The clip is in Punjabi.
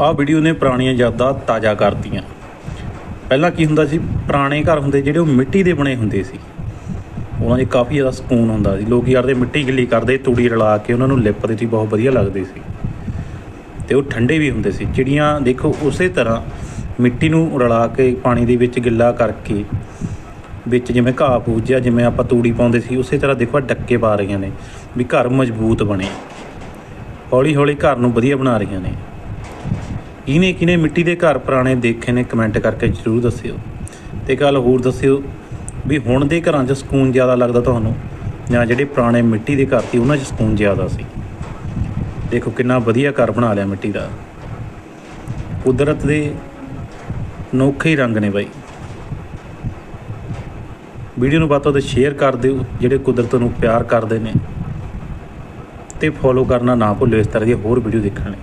ਆਹ ਵੀਡੀਓ ਨੇ ਪੁਰਾਣੀਆਂ ਯਾਦਾਂ ਤਾਜ਼ਾ ਕਰਤੀਆਂ। ਪਹਿਲਾਂ ਕੀ ਹੁੰਦਾ ਸੀ, ਪੁਰਾਣੇ ਘਰ ਹੁੰਦੇ ਜਿਹੜੇ ਉਹ ਮਿੱਟੀ ਦੇ ਬਣੇ ਹੁੰਦੇ ਸੀ। ਉਹਨਾਂ 'ਚ ਕਾਫੀ ਜ਼ਿਆਦਾ ਸਕੂਨ ਹੁੰਦਾ ਸੀ। ਲੋਕ ਯਾਰ ਦੇ ਮਿੱਟੀ ਗਿੱਲੀ ਕਰਦੇ, ਤੂੜੀ ਰਲਾ ਕੇ ਉਹਨਾਂ ਨੂੰ ਲਿਪਦੇ ਸੀ, ਬਹੁਤ ਵਧੀਆ ਲੱਗਦੇ ਸੀ। ਤੇ ਉਹ ਠੰਡੇ ਵੀ ਹੁੰਦੇ ਸੀ। ਚਿੜੀਆਂ ਦੇਖੋ ਉਸੇ ਤਰ੍ਹਾਂ ਮਿੱਟੀ ਨੂੰ ਰਲਾ ਕੇ ਪਾਣੀ ਦੇ ਵਿੱਚ ਗਿੱਲਾ ਕਰਕੇ, ਵਿੱਚ ਜਿਵੇਂ ਘਾਹ ਪੂਜਿਆ ਜਿਵੇਂ ਆਪਾਂ ਤੂੜੀ ਪਾਉਂਦੇ ਸੀ, ਉਸੇ ਤਰ੍ਹਾਂ ਦੇਖੋ ਡੱਕੇ ਪਾ ਰਹੀਆਂ ਨੇ, ਵੀ ਘਰ ਮਜ਼ਬੂਤ ਬਣੇ। ਹੌਲੀ ਹੌਲੀ ਘਰ ਨੂੰ ਵਧੀਆ ਬਣਾ ਰਹੀਆਂ ਨੇ। ਇਹਨੇ ਕਿਨੇ ਮਿੱਟੀ ਦੇ ਘਰ ਪੁਰਾਣੇ ਦੇਖੇ ਨੇ ਕਮੈਂਟ ਕਰਕੇ ਜਰੂਰ ਦੱਸਿਓ। ਤੇ ਗੱਲ ਹੋਰ ਦੱਸਿਓ ਵੀ ਹੁਣ ਦੇ ਘਰਾਂ 'ਚ ਸਕੂਨ ਜ਼ਿਆਦਾ ਲੱਗਦਾ ਤੁਹਾਨੂੰ? ਜਾਂ ਜਿਹੜੇ ਪੁਰਾਣੇ ਮਿੱਟੀ ਦੇ ਘਰ ਸੀ, ਉਹਨਾਂ 'ਚ ਸਕੂਨ ਜ਼ਿਆਦਾ ਸੀ? ਦੇਖੋ ਕਿੰਨਾ ਵਧੀਆ ਘਰ ਬਣਾ ਲਿਆ ਮਿੱਟੀ ਦਾ। ਕੁਦਰਤ ਦੇ ਅਨੋਖੇ ਹੀ ਰੰਗ ਨੇ ਬਾਈ। ਵੀਡੀਓ ਨੂੰ ਵੱਧ ਤੋਂ ਵੱਧ ਸ਼ੇਅਰ ਕਰ ਦਿਓ, ਜਿਹੜੇ ਕੁਦਰਤ ਨੂੰ ਪਿਆਰ ਕਰਦੇ ਨੇ। ਤੇ ਫੋਲੋ ਕਰਨਾ ਨਾ ਭੁੱਲਿਓ, ਇਸ ਤਰ੍ਹਾਂ ਦੀਆਂ ਹੋਰ ਵੀਡੀਓ ਦੇਖਣ ਲਈ।